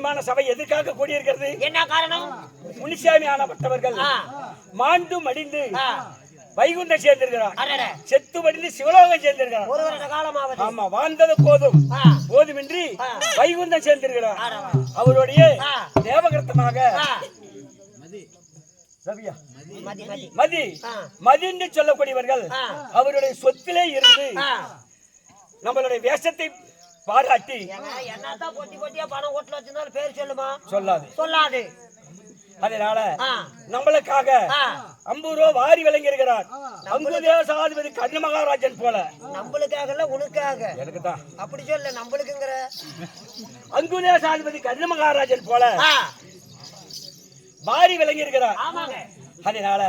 புண்ணியமான சபை எதற்காக கூடியிருக்கிறது. என்ன காரணம்? முனிசாமி ஆனப்பட்டவர்கள். மாண்டு மடிந்து வைகுண்டம் சேர்ந்திருக்கிறார். செத்து மடிந்து சிவலோகம் சேர்ந்திருக்கிறார். ஆமா வாழ்ந்தது போதும். போதுமின்றி. வைகுண்டம் சேர்ந்திருக்கிறார். அவருடைய. தேவகிருத்தமாக மதி மதி. என்று சொல்லக்கூடியவர்கள். அவருடைய சொத்திலே இருந்து நம்மளுடைய வேஷத்தை பாராட்டி. ஏங்க, என்னத்தான் பொட்டி பொட்டியா பணம் ஓட்டுல வச்சிருந்தாலும் பேர் சொல்லுமா? சொல்லாது. சொல்லாது. அதனால நம்மளுக்காக ஐம்பது ரூபா வாரி வழங்கி இருக்கிறார் அங்கு தேசாதிபதி கண்ணு மகாராஜன் போல. நம்மளுக்காக இல்ல உனக்காக. எனக்கு தான் அப்படி சொல்ல நம்மளுக்குங்கிற. அங்கு தேசாதிபதி கண்ணு மகாராஜன் போல வாரி விளங்கி இருக்கிறார் ஆமாங்க. அதனால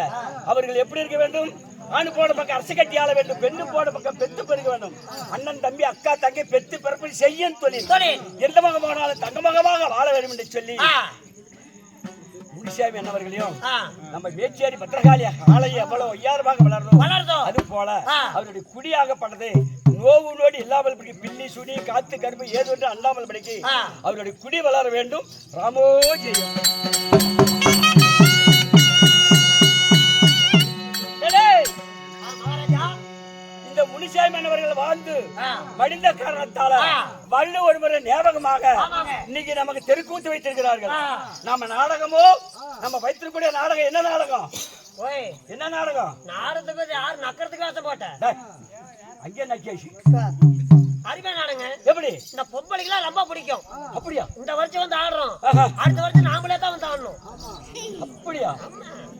அவர்கள் எப்படி இருக்க வேண்டும்? ஆணு போன பக்கம் அரசு கட்டி ஆள வேண்டும் பெண்ணு போன பக்கம் பெத்து பெருக வேண்டும். அண்ணன் தம்பி அக்கா தங்கை பெத்து பிறப்பு செய்யும் தொழில். தொழில். எந்த மகம் போனாலும் தங்க மகமாக வாழ வேண்டும் என்று சொல்லி ஆ, முனிசாமி அண்ணவர்களையும் நம்ம மேச்சேரி பத்திரகாளி ஆலையை எவ்வளவு ஒய்யாரமாக வளர்ந்தோம் வளர்தோ அது போல. அவருடைய குடியாகப்பட்டது நோவு நோடி இல்லாமல் படி பில்லி சுடி காத்து கருப்பு ஏது ஒன்று அல்லாமல் படிக்கு. அவருடைய குடி வளர வேண்டும். ராமோ ஜெயம். இந்த முனிசாமி அண்ணவர்கள் வாழ்ந்து மடிந்த காரணத்தால. வள்ளு ஒரு முறை ஞாபகமாக. இன்னைக்கு நமக்கு தெருக்கூத்து வைத்திருக்கிறார்கள். நம்ம நாடகமோ? நம்ம வைத்திருக்கக்கூடிய நாடகம் என்ன நாடகம்? ஓய். என்ன நாடகம்? நாடத்துக்கு யாரு நக்கறதுக்கு ஆசை போட்டேன் அங்கே நக்கேஷி அருமையா நாடுங்க எப்படி? இந்த பொம்பளைக்கெல்லாம் ரொம்ப பிடிக்கும். அப்படியா? இந்த வருஷம் வந்து ஆடுறோம். அடுத்த வருஷம் நாமளே தான் வந்து ஆடணும். அப்படியா?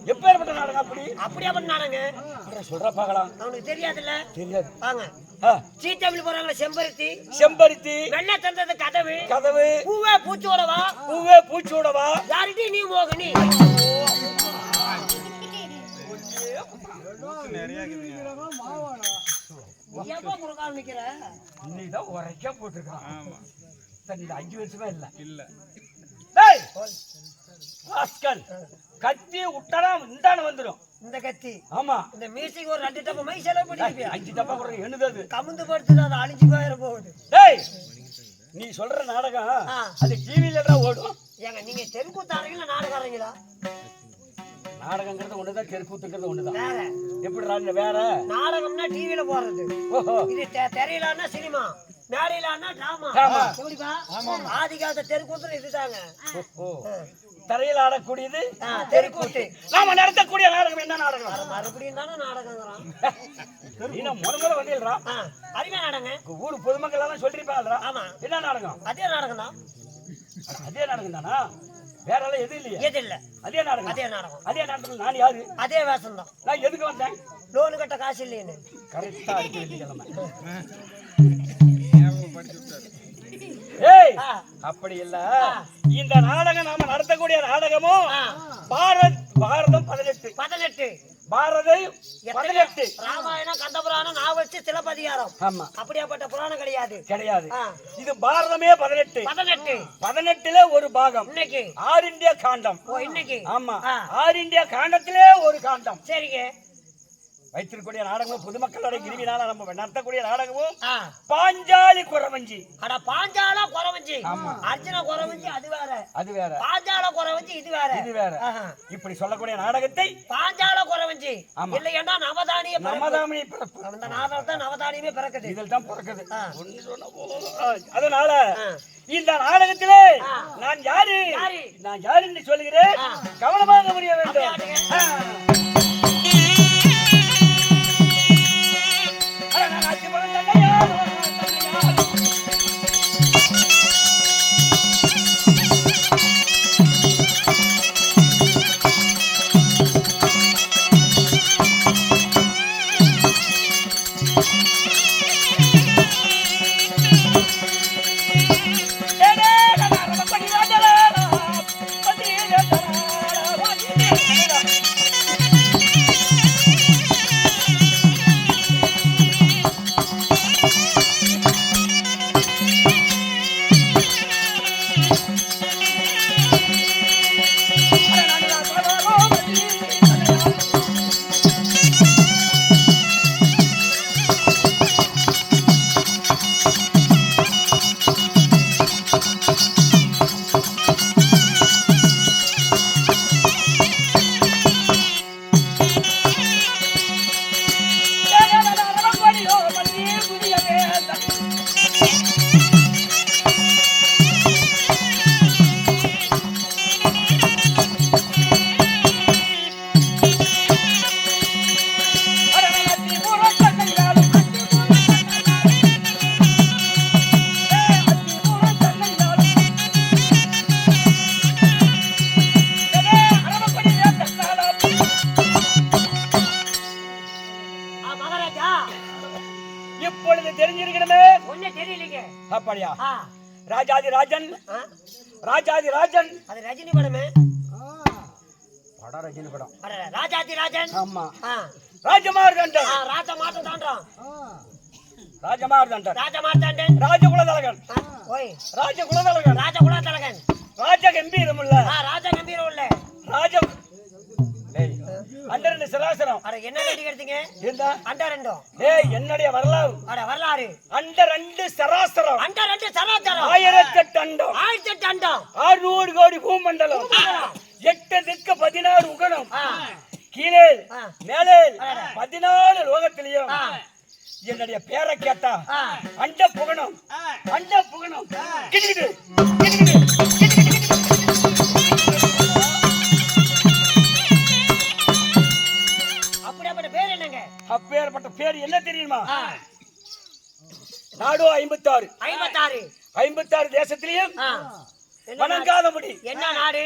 எப்பேற்பட்ட நாடகம் அப்படி அப்படியா பண்ணானுங்க அட, சொல்றா பார்க்கலாம். அவனுக்கு தெரியாதுல்ல. தெரியாது. வாங்க. சீத்தமிழ் போறாங்களே செம்பருத்தி. செம்பருத்தி. வெள்ளை தந்தது கதவு. கதவு. பூவே பூச்சோட வா பூவே பூச்சூடவா? யார்கிட்டயும் நீ மோகினி. எப்ப குறுக்கால் நிக்கிற? இன்னைக்குதான் உரைக்கா போட்டிருக்கான். அஞ்சு வருஷமா இல்ல. இல்ல. கத்தி விட்டானா இந்தான வந்துடும் இந்த கத்தி. ஆமா. இந்த மியூசிக் ஒரு ரெண்டு டப்ப மை செலவு பண்ணிருப்பியா? அஞ்சு தப்பா கூட எண்ணுது கமுந்து படுத்துட்டு அது அழிஞ்சு போயிட போகுது. டேய் நீ சொல்ற நாடகம். அது டிவில தான் ஓடும். ஏங்க நீங்க தெருக்கூத்தாரங்களா நாடகாரங்களா நாடகங்கிறது ஒண்ணுதான் தெருக்கூத்துங்கிறது ஒண்ணுதான். எப்படி வேற? நாடகம்னா டிவில போடுறது ஓஹோ. இது திரையிலான்னா சினிமா மேடையிலான்னா டிராமா டிராமா. எப்படிப்பா? ஆதி காலத்து தெருக்கூத்து இதுதாங்க. தரையில் ஆடக்கூடியது ஆ, தெருக்கூத்து. நாம நடத்தக்கூடிய நாடகம் என்ன நாடகம்? அது மறுபடியும் தானே நாடகங்கிறான். நீ முத முத ஆ, அருமையா நாடகங்க. ஊர் பொதுமக்கள் எல்லாம் சொல்லிருப்பாங்களா ஆமா. என்ன நாடகம்? அதே நாடகம் தான் அதே நாடகம் தானா வேற எல்லாம் எதுவும் இல்லையா? எது இல்ல. அதே நாடகம். அதே நாடகம். அதே நாடகத்தில் நான் யாரு? அதே வேஷம் தான் நான் எதுக்கு வந்தேன்? லோனு கட்ட காசு இல்லைன்னு கரெக்டா அடிக்க வெள்ளிக்கிழமை. ஆ, அப்படி இல்ல. இந்த நாடகம் நாம நடத்தக்கூடிய நாடகமும் பாரத் பாரதம் பதினெட்டு. பதினெட்டு. பாரதம் பதினெட்டு. ராமாயணம் கந்தபுராணம் நாவச்சு சிலப்பதிகாரம். ஆமா. அப்படியாப்பட்ட புராணம் கிடையாது. கிடையாது. இது பாரதமே பதினெட்டு. பதினெட்டு. பதினெட்டுல ஒரு பாகம். இன்னைக்கு. ஆறு இந்தியா காண்டம். ஓ இன்னைக்கு. ஆமா. ஆ. ஆறு இந்தியா காண்டத்திலே ஒரு காண்டம். சரிங்க. வைத்திருக்கக்கூடிய நாடகமும் பொதுமக்களுடைய கிருமினால நம்ம நடத்தக்கூடிய நாடகமும். பாஞ்சாலி குறவஞ்சி அட பாஞ்சால குறவஞ்சி. அர்ஜுன குறவஞ்சி அது வேற அது வேற பாஞ்சால குறவஞ்சி இது வேற இது வேற. இப்படி சொல்லக்கூடிய நாடகத்தை பாஞ்சால குறவஞ்சி. இல்லையா நவதானிய. நமதாமணி பிறப்பு அந்த நாதத்தை நவதானியமே பிறக்குது இதில் தான் பிறக்குது அதனால. இந்த நாடகத்திலே. நான் யாரு? நான் யாரு என்று சொல்லுகிறேன். கவனமாக புரிய வேண்டும் அது ரஜினி படமே? படம் ரஜினி படம் ராஜாதி ராஜன்? ஆமா. ஆ, ராஜமார் தண்டன் ஆ, ராஜ மாட்டம் தாண்டான் ராஜமார் தண்டன் ராஜ மாட்டாண்டன் ராஜகுலதலகன். ஓய் ராஜகுலதலகன். ராஜ குலாத்தலகன் ராஜ கம்பீரமுள்ள ஆ, ராஜ கம்பீரம் உள்ள ராஜ டேய், அண்டரண்டு சிராசனம் அட என்ன ரெடி எடுத்தீங்க? ஏண்டா? அண்டா ஏய் என்னுடைய வரலாறு. அட வரலாறு. அண்ட ரெண்டு சராசரம். அண்டா ரெண்டு சராச்சரம் ஆயிரத்தெட்டு அண்டம். ஆயிரத்தி எட்டு அண்டம். ஆறுநூறு கோடி பூமண்டலம். எட்டு திக்கு பதினாறு உகனம் ஆ, கீழே. மேலே பதினாலு லோகத்திலையும். என்னுடைய பேரை கேட்டா. அண்ட புகணும் அண்ட புகணும் கிடுகிடு. அப்பேற்பட்ட பேர் என்ன தெரியுமா? நாடோ ஐம்பத்தாறு. ஐம்பத்தாறு. ஐம்பத்தாறு தேசத்திலையும்? வணங்காதபடி என்ன நாடு?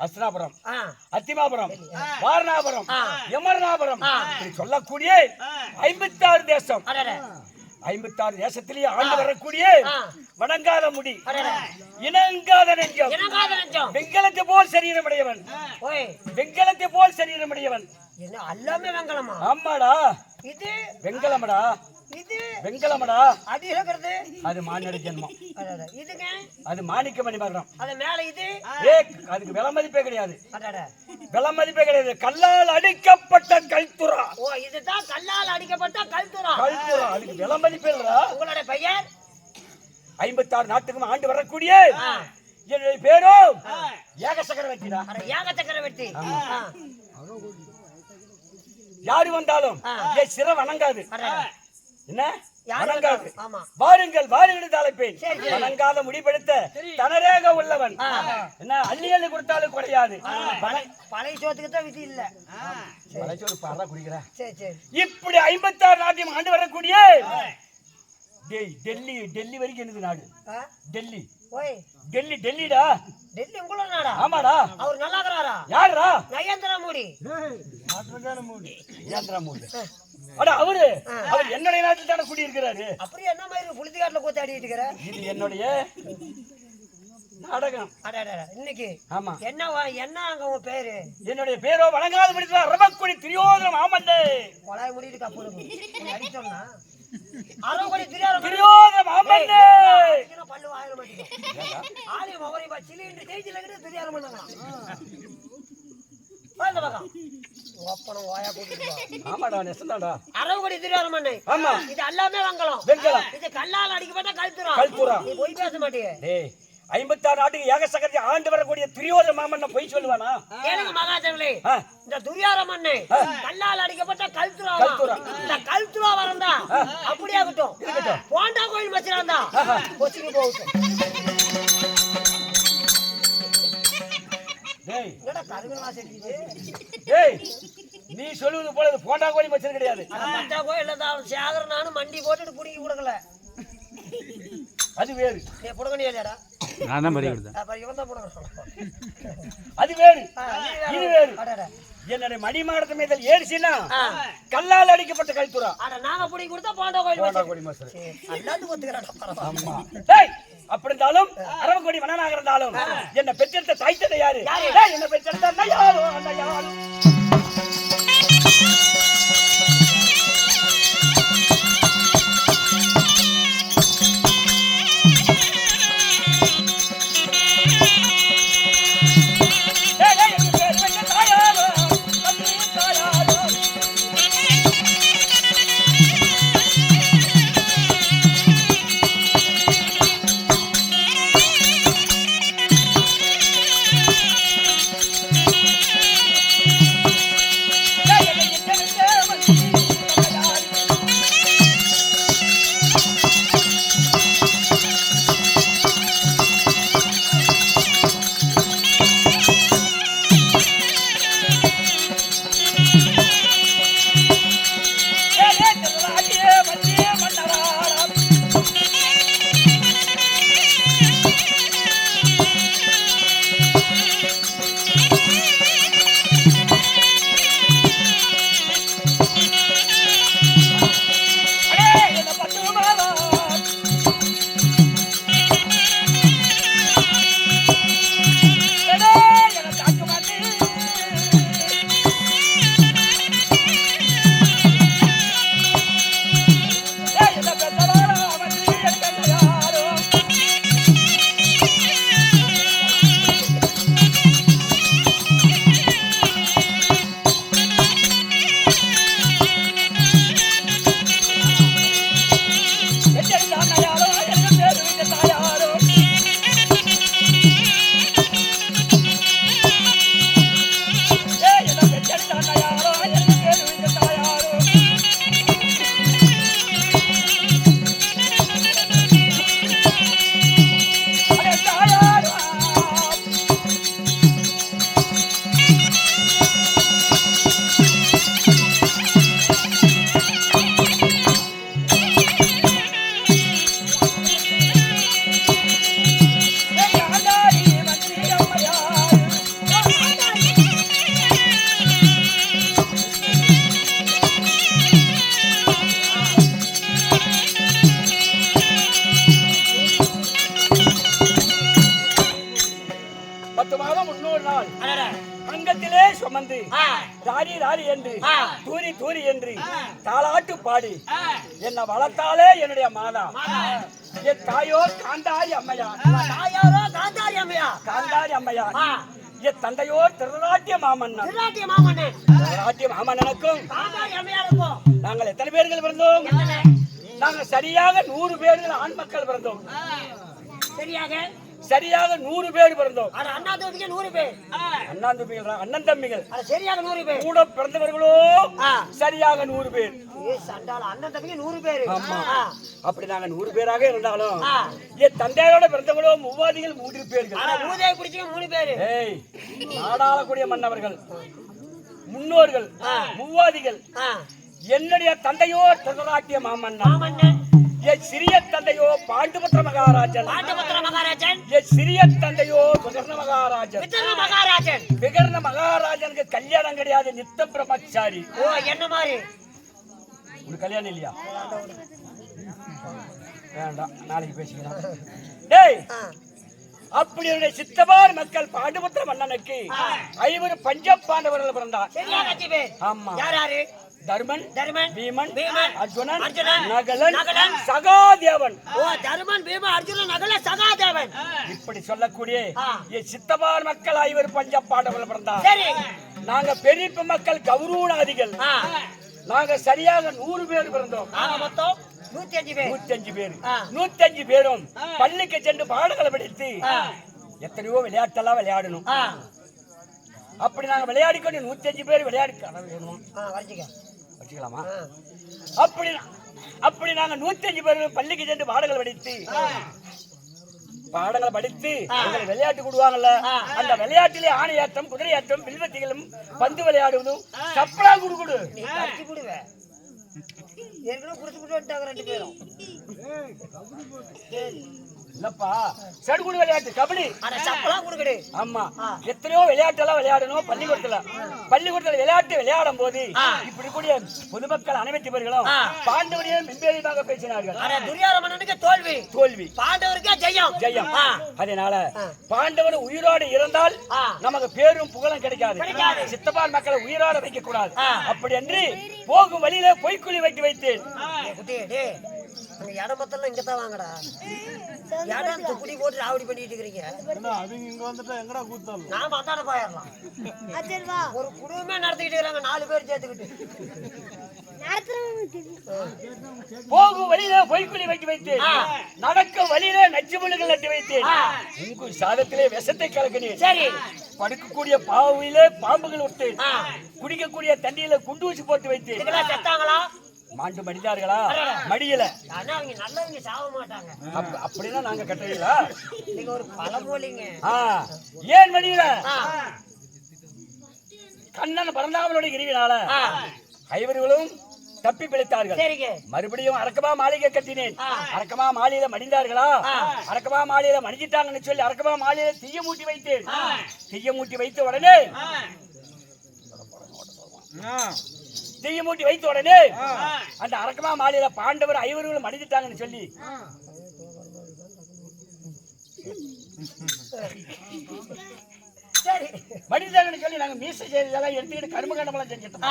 அஸ்னாபுரம் ஆ, அத்திமாபுரம். வாரணாபுரம். யமரநாபுரம். சொல்லக்கூடிய ஐம்பத்தாறு தேசம். அடட. ஐம்பத்தாறு தேசத்திலேயே ஆண்டு வரக்கூடிய. வணங்காத முடி. இணங்காத நெஞ்சம். வெங்கலத்தை போல் சரீரமுடையவன் வெங்கலத்தை போல் சரீரமுடையவன் என்ன எல்லாமே வெங்கலமா? ஆமாடா. இது வெங்கலமடா. இது வெங்கலமடா. அது இருக்கிறது அது மானிட ஜென்மம். இதுங்க. அது மாணிக்க மணிமகரம் அது மேல இது. ஏ அதுக்கு விலை மதிப்பே கிடையாது. விலை மதிப்பே கிடையாது. கல்லால் அடிக்கப்பட்ட கல்துரா ஓ இதுதான் கல்லால் அடிக்கப்பட்ட கல்துரம் கல்துரா அதுக்கு விலை மதிப்பே இல்லடா. உங்களோட பெயர்? ஐம்பத்தாறு நாட்டுக்கும் ஆண்டு வரக்கூடிய. என்னுடைய பேரும் ஏக சக்கரவர்த்திடா அட ஏக சக்கரவர்த்தி யாரு வந்தாலும். என் சிர வணங்காது. என்ன? வணங்காது. வாருங்கள் வாருங்கள் தலைப்பேன். வணங்காத முடிபெடுத்த தனரேக உள்ளவன். என்ன? அள்ளி அள்ளி கொடுத்தாலும் குறையாது. பழைய பழைய சோத்துக்கு தான் விதி இல்ல. வளைச்சோறு பாரா குடிக்கிற. சரி சரி. இப்படி ஐம்பத்தாறு நாட்டையும் ஆண்டு வரக்கூடிய டேய் டெல்லி டெல்லி வரைக்கும் என்னது நாடு? டெல்லி. ஓய். டெல்லி டெல்லிடா? டெல்லி உங்களோட நாடா ஆமாடா. அவர் நல்லா இருக்கிறாரா யாருடா நயந்திர மோடி. ஏந்திரா மூடு. அட அவரு அவர் என்னுடைய நாட்டில் தானே குடியிருக்கிறாரு. அப்படியே என்ன மாதிரி புளித்தி காட்டுல கூத்தாடிட்டு இருக்கிற? இது என்னுடைய நாடகம். இன்னைக்கு ஆமா. என்ன என்ன அங்க உன் பேரு? என்னுடைய பேரோ வணங்காத படித்தா ரமக்குடி திரியோதரம் ஆமண்டே. கொலாய் முடிட்டு கப்பு அடிச்சோம்னா இது எல்லாமே வெங்கலம். இது கல்லால் அடிக்கப்பட்ட கல்துரம். நீ போய் பேச மாட்டியே. டேய் ஐம்பத்தாறு நாட்டுக்கு ஏக சக்கரத்தை ஆண்டு வரக்கூடிய துரியோதன மாமன்ன பொய் சொல்லுவானா? கேளுங்க ஆ, இந்த துரியார மண்ணு கல்லால் அடிக்கப்பட்ட கல்துரம். இந்த கல்துரா வரந்தா அப்படியே ஆகட்டும். போண்டா கோயில் மச்சிராந்தா கொச்சிக்கு போகட்டும் நீ சொல்லுவது போல போண்டா கோழி மச்சம் கிடையாது. கோயில்ல தான் சேகர் நானும் மண்டி போட்டுட்டு புடிங்கி கொடுக்கல. அது வேறு. நீ புடகணி இல்லையாடா? நான் தான் பறி கொடுத்தேன். அது வேறு. இது வேறு. என்னுடைய மடிமாடத்த மீதல் ஏறிச்சுன்னா. கல்லால் அடிக்கப்பட்ட அட நாங்க புடிங்கி கொடுத்தா போண்டா கோயில் போண்டா மசரு சரி, எல்லாத்துக்கும் பரவாயில்ல. ஆமா. டேய் அப்படி இருந்தாலும் அரவக்கோடி மன்னனாக இருந்தாலும் என்ன பெற்றெடுத்த தாய் தந்தை யாரு? டேய், என்ன பெற்றெடுத்த யாரு? என் தந்தையோ திருநாட்டிய மாமன்னன். திருநாட்டிய மாமண்ணு திருநாட்டிய மாமன்னனுக்கும் நாங்கள் எத்தனை பேர்கள் பிறந்தோம்? நாங்கள் சரியாக நூறு பேர்கள் ஆண் மக்கள் பிறந்தோம். சரியாக. சரியாக நூறு பேர் பிறந்தோம். அண்ணா நூறு பேர். அண்ணன் தம்பிகள் அண்ணன் தம்பிகள். சரியாக நூறு பேர். கூட பிறந்தவர்களோ. சரியாக நூறு பேர். அண்ணன் தம்பிக்கு நூறு பேர். அப்படி நாங்க நூறு பேராக இருந்தாலும். என் தந்தையாரோட பிறந்தவங்களோ மூவாதிகள் மூன்று பேர்கள். ஊதே குடிச்சிங்க மூணு பேரு. ஏய் நாடாளக்கூடிய மன்னவர்கள் முன்னோர்கள் மூவாதிகள். என்னுடைய தந்தையோ திருநாட்டிய மாமன்னன். மாமண்ணன் என் சிறிய தந்தையோ பாண்டுபுத்திர மகாராஜன். பாண்டபுத்திர மகாராஜன். என் சிறிய தந்தையோ விகர்ண மகாராஜன். வித்தன மகாராஜன். விகர்ண மகாராஜனுக்கு கல்யாணம் கிடையாது நித்த பிரம்மச்சாரி. ஓ என்ன மாதிரி? உனக்கு கல்யாணம் இல்லையா? வேண்டாம் நாளைக்கு பேசிக்கலாம். டேய் அப்படி என்னுடைய சித்தபார் மக்கள் பாண்டுபுத்திர மன்னனுக்கு ஐவர் பஞ்ச பாண்டவர்கள் பிறந்தார் ஆமா. யார் யாரு? தர்மன் தருமன் பீமன் பீமன், அர்ஜுனன் அர்ஜுனன், நகலன் நகுலன், சகாதேவன். ஓ தருமன் பீம அர்ஜுனன் நகல சகாதேவன். இப்படி சொல்லக்கூடிய. என் சித்தபார் மக்கள் ஐவர் பஞ்ச பாண்டவர்கள் பிறந்தார். சரி. நாங்க பெரிய மக்கள் கௌரவநாதிகள். நாங்க சரியாக நூறு பேர் பிறந்தோம். ஆக மொத்தம் நூத்தி அஞ்சு பேர். நூத்தி அஞ்சு பேர். நூத்தி பேரும் பள்ளிக்கு சென்று பாடங்களை படித்து எத்தனையோ விளையாட்டெல்லாம் விளையாடணும். அப்படி நாங்க விளையாடிக்கொண்டு நூத்தி அஞ்சு பேர் விளையாடி வேணும். வச்சுக்கலாமா. அப்படி அப்படி நாங்க நூத்தி அஞ்சு பேர் பள்ளிக்கு சென்று பாடங்கள் படித்து பாடங்களை படித்து விளையாட்டு கூடுவாங்கல்ல அந்த விளையாட்டிலே ஆணையாட்டம் குதிரையாட்டம் வில்வத்திகளும் பந்து விளையாடுவதும் சப்பலா கடிச்சு புடுவ. ஏற்கனவே குடிச்சு ரெண்டு பேரும். இல்லப்பா சடுகுடு விளையாட்டு கபடி. சப்பலாம் கொடுக்கடு ஆமா. எத்தனையோ விளையாட்டெல்லாம் விளையாடணும். பள்ளிக்கூடத்துல. பள்ளிக்கூடத்துல விளையாட்டு விளையாடும் போது இப்படி கூடிய பொதுமக்கள் அனைவத்து பேர்களும் பாண்டவரையும் மெம்பேரியமாக பேசினார்கள். துரியாரமணனுக்கு தோல்வி. தோல்வி. பாண்டவருக்கே ஜெயம். ஜெயம். அதனால பாண்டவன் உயிரோடு இருந்தால். நமக்கு பேரும் புகழும் கிடைக்காது. கிடைக்காது. சித்தப்பான் மக்களை உயிரோட வைக்க கூடாது. அப்படி என்று போகும் வழியில பொய்க்குழி வைத்து வைத்தேன். டேய், குட்டி, டேய், அங்க இடம் மொத்தம் இங்க தான் வாங்கடா இடம் துக்குடி போட்டு ராவடி பண்ணிட்டு அந்தாட போயிடலாம். ஒரு குடும்பமே நடத்திக்கிட்டு இருக்காங்க நாலு பேர் சேர்த்துக்கிட்டு. போகும் வழியில பொய்க்குழி வைத்து வைத்தேன். நடக்கும் வழியில நச்சு முள்ளுகள் நட்டு வைத்தேன். உங்கள் சாதத்திலே விஷத்தை கலக்கினேன். சரி. படுக்கக்கூடிய பாவிலே பாம்புகள் விட்டு குடிக்கக்கூடிய தண்ணியில குண்டு ஊசி போட்டு வைத்தேன். செத்தாங்களா? மாண்டு மடிந்தார்களா? மடியல. அவங்க நல்லவங்க சாக மாட்டாங்க அப்ப- அப்படின்னா நாங்க கட்டுறீங்களா நீங்க ஒரு பழமொழிங்க. ஏன் மடியல? கண்ணன் பரந்தாமனுடைய கிரிவினால ஐவர்களும் தப்பி பிழைத்தார்கள். சரிங்க. மறுபடியும் அரக்கமா மாளிகை கட்டினேன். அரக்கமா மாளிகையில மடிந்தார்களா? அரக்கமா மாளிகையில மடிஞ்சிட்டாங்கன்னு சொல்லி அரக்கமா மாளிகையில தீய மூட்டி வைத்தேன். தீய மூட்டி வைத்த உடனே தீய மூட்டி வைத்த உடனே அந்த அரக்கமா மாளிகையில பாண்டவர் ஐவர்களும் மடிஞ்சிட்டாங்கன்னு சொல்லி. சரி. சொல்லி நாங்க மீசை செய்ததெல்லாம் எடுத்துக்கிட்டு கரும்பு கண்டமெல்லாம் செஞ்சுட்டோம்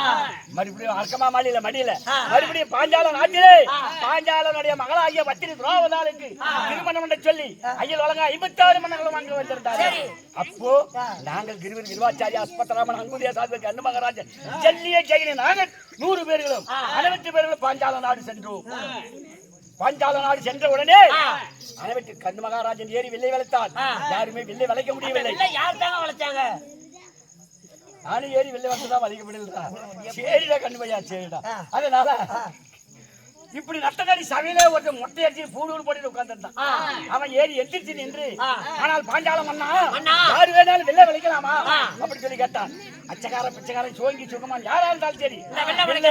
மறுபடியும் அரக்கமா மாளிகையில மடியில. மறுபடியும் பாஞ்சால நாட்டிலே பாஞ்சாலனுடைய மகளாகிய பத்திரி துரோவதாளுக்கு திருமணம் என்று சொல்லி ஐயல் வழங்க ஐம்பத்தாறு மன்னர்களும் அங்கு வந்திருந்தார்கள் அப்போ நாங்கள் கிருவர் கிருவாச்சாரி அஸ்பத்தராமன் அங்குதிய சாதிக்கு அண்ணு மகராஜன் ஜல்லிய ஜெயினி நாங்கள் நூறு பேர்களும் அனைவத்து பேர்களும் பாஞ்சால நாடு சென்றோம். பாஞ்சால நாடு சென்ற உடனே அனைவத்து கண்ணு மகாராஜன் ஏறி வில்லை வளைத்தான். யாருமே வில்லை வளைக்க முடியவில்லை. இல்ல யார் தாங்க வளைச்சாங்க? நானும் ஏறி வெளில வந்துதான் வலிக்க முடியலடா சரிடா கண்ணு பையா சரிடா. அதனால இப்படி நட்டக்காரி சபையில ஒருத்தன் மொட்டை அடிச்சு போட்டு உட்கார்ந்துட்டான் அவன் ஏறி எந்திரிச்சு நின்று ஆனால் பாஞ்சாலம் அண்ணா. யாரு வேணாலும் வெளில வளைக்கலாமா? அப்படி சொல்லி கேட்டான். அச்சக்கார பிச்சைக்காரன் சோங்கி சுகமான் யாரா இருந்தாலும் சரி.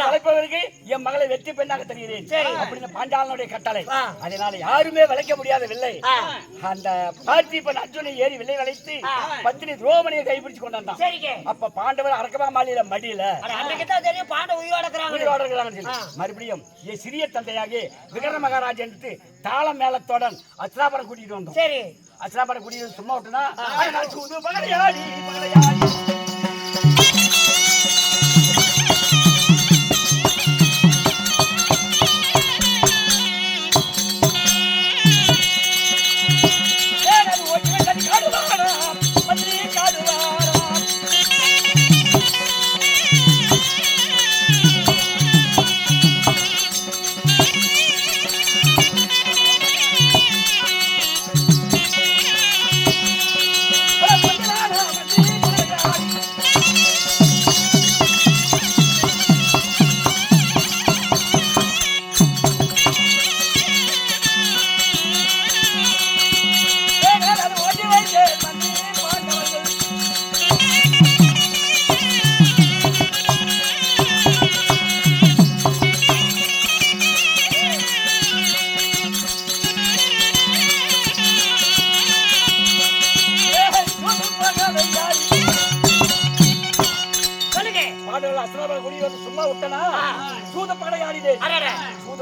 வளைப்பவருக்கு என் மகளை வெற்றி பெண்ணாக தெரிகிறேன். அப்படின்னு பாஞ்சாலனுடைய கட்டளை. அதனால யாருமே வளைக்க முடியாத வில்லை. அந்த பார்த்திபன் அர்ஜுனை ஏறி வில்லை வளைத்து பத்தினி துரோமணியை கைப்பிடிச்சு கொண்டாந்தான். அப்ப பாண்டவர் அரக்கமா மாலையில மடியில அட அன்னைக்கு தான் தெரியும் பாண்ட உயிரோட. மறுபடியும் சிறிய தந்தையாகி விகர மகாராஜன் தாளம் மேளத்துடன் அச்சலாபுரம் கூட்டிட்டு வந்தோம். சரி. அச்சலாபுரம் கூட்டிட்டு சும்மா விட்டுனா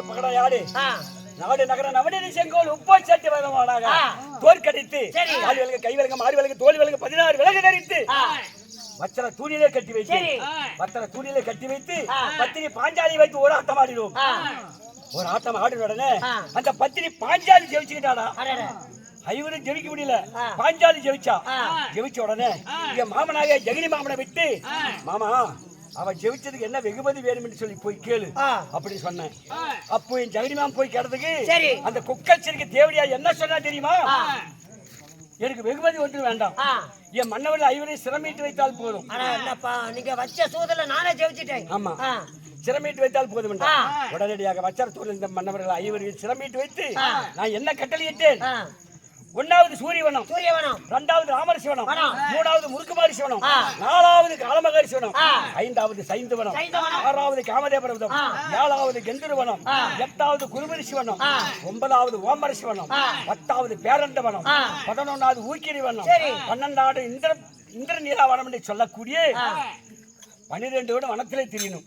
பகடையாடி ஆ நாடு நகர நவநீதி செங்கோல் உப்பை சட்டி தோற்கடித்து சரி. கால் விலங்கு கை விலங்கு மாறு விலங்கு தோல் விலங்கு பதினாறு விலங்கு தரித்து வச்சல தூணிலே கட்டி வைத்து. வத்தல தூணிலே கட்டி வைத்து பத்தினி பாஞ்சாலி வைத்து ஒரு ஆட்டம் ஆடிடுவோம் ஆ ஒரு ஆட்டம் ஆடின உடனே. அந்த பத்தினி பாஞ்சாலி ஜெயிச்சுக்கிட்டாடா ஐவரும் ஜெயிக்க முடியல. பாஞ்சாலி ஜெயிச்சா. ஜெயிச்ச உடனே என் மாமனாக ஜெகனி மாமனை விட்டு மாமா அவ ஜெயிச்சதுக்கு என்ன வெகுமதி வேணும்னு சொல்லி போய் கேளு. அப்படி சொன்னேன் அப்போ என் ஜெகனி மாமன் போய் கேட்டதுக்கு சரி. அந்த குக்கச்சரிக்கு தேவடியா என்ன சொன்னா தெரியுமா எனக்கு வெகுமதி ஒன்று வேண்டாம். என் மன்னவர்கள் ஐவரை சிரமிட்டு வைத்தால் போதும் நீங்க வச்ச சூதல நானே ஜெயிச்சிட்டேன் ஆமா. சிரமிட்டு வைத்தால் போதும். உடனடியாக வச்சாரத்தூர் இந்த மன்னவர்கள் ஐவரையும் சிரமிட்டு வைத்து. நான் என்ன கட்டளையிட்டேன். ஒன்னாவது சூரியவனம் சூரியவனம் இரண்டாவது ராமர் சிவனம் வனம். மூணாவது முருக்குமாரி சிவனம். நாலாவது காலமகாரி சிவனம். ஐந்தாவது சைந்தவனம். ஆறாவது காமதேபரவனம் ஆ. ஏழாவது கெந்திரவனம். எட்டாவது குருமரி சிவனம். ஒன்பதாவது ஓமர சிவனம். பத்தாவது பேரண்டவனம். பதினொன்னாவது ஊக்கிரி வனம். பன்னெண்டாவது இந்திர இந்திரநீலாவனம் என்று சொல்லக்கூடிய. பனிரெண்டு வீடு வனத்திலே திரியணும்.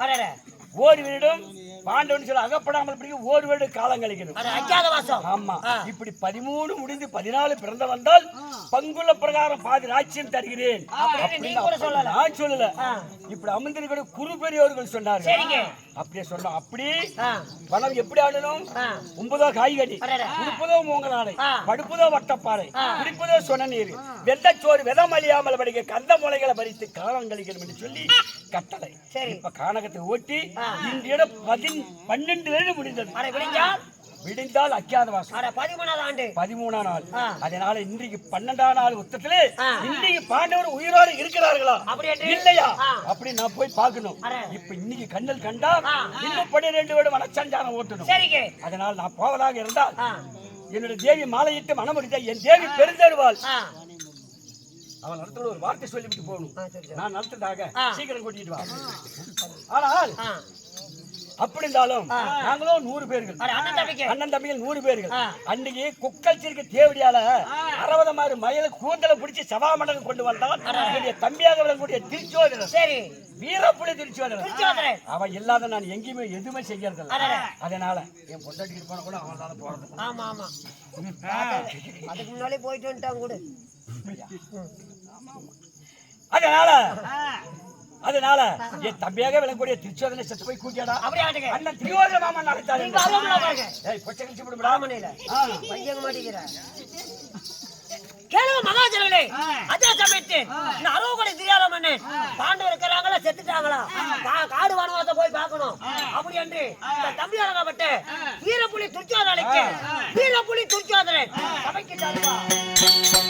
ஓர் வீடும் பாண்டவன் சொல்ல அகப்படாமல் பிடிக்கும் ஓர் வீடு காலம் கழிக்கணும் அஞ்சாத ஆமா. இப்படி பதிமூணு முடிந்து பதினாலு பிறந்த வந்தால் பங்குள்ள பிரகாரம் பாதி ராட்சியம் தருகிறேன் சொல்லல. நான் சொல்லல ஆ. இப்படி அமர்ந்திருக்கிற குரு பெரியவர்கள் சரிங்க. அப்படியே சொன்னோம் அப்படி. வனம் எப்படி ஆடணும். ஒன்பதோ காய்கறி. உடுப்பதோ மூங்கலாடை. படுப்பதோ வட்டப்பாறை ஆ. குடிப்பதோ சொன நீர் வெள்ளச்சோறு விதம் அழியாமல் படிக்க கந்த முளைகளை பறித்து காலம் கழிக்கணும் என்று சொல்லி கட்டளை சரி. இப்ப கானகத்தை ஓட்டி ஆ. இன்றைய பதின் பன்னெண்டு ஏழு முடிந்தது விடிந்தால் அக்கியாத வாசம் பதிமூணாவது ஆண்டு பதிமூணாம் நாள். அதனால இன்றைக்கு பன்னெண்டாம் நாள் உத்தத்திலே ஆ. இன்னைக்கு பாண்டவர் உயிரோடு இருக்கிறார்களா? இல்லையா. அப்படி நான் போய் பார்க்கணும். இப்ப இன்னைக்கு கண்ணல் கண்டா. இன்னும் பன்னிரெண்டு வீடு மனச்சஞ்சாரம் ஓட்டணும் அதனால நான் போவதாக இருந்தால். என்னுடைய தேவி மாலையிட்டு மனம் முடித்த என் தேவி பெருந்தருவாள். அவன் நடத்துல ஒரு வார்த்தை சொல்லிவிட்டு போகணும். நான் நடத்துறதாக ஆ. சீக்கிரம் கூட்டிட்டு வா ஆனால். அப்படி இருந்தாலும் நாங்களும் நூறு பேர்கள். அண்ணன் தம்பிகள் நூறு பேர்கள். அன்னைக்கு குக்கல் சிறுக்கு தேவடியால அறுபது மாறு மயில கூந்தல பிடிச்சி சபாமண்டலம் கொண்டு வந்தான். என்னுடைய தம்பியாக விளங்கக்கூடிய திருச்சோதரன் சரி. வீரப்புலி திருச்சோதரன். அவன் இல்லாத நான் எங்கேயுமே எதுவுமே செய்யறது. அதனால என் பொண்டாட்டி இருப்பான கூட அவனால போறது ஆமா ஆமா. அதுக்கு முன்னாலே போயிட்டு வந்துட்டான் கூட. அதனால அதனால என் தம்பியாக விளங்கக்கூடிய திருச்சோதனை செத்து போய் கூட்டியாடா. அப்படியே ஆட்டுங்க. அண்ணன் திரியோதர மாமன் நடத்தாரு ஏய் பொச்சை கழிச்சு விடுடா பிராமணியில. பையங்க மாட்டேங்கிற கேளுங்க மகாஜனங்களே. அதே சமயத்து இந்த அறுவகோடி தெரியாத மண்ணு பாண்டு இருக்கிறாங்களா செத்துட்டாங்களா? காடு வனவாசத்தை போய் பார்க்கணும். அப்படி என்று இந்த தம்பி அழகாப்பட்டு வீரப்புலி துர்ச்சோதனைக்கு வீரப்புலி துர்ச்சோதனை சபைக்கு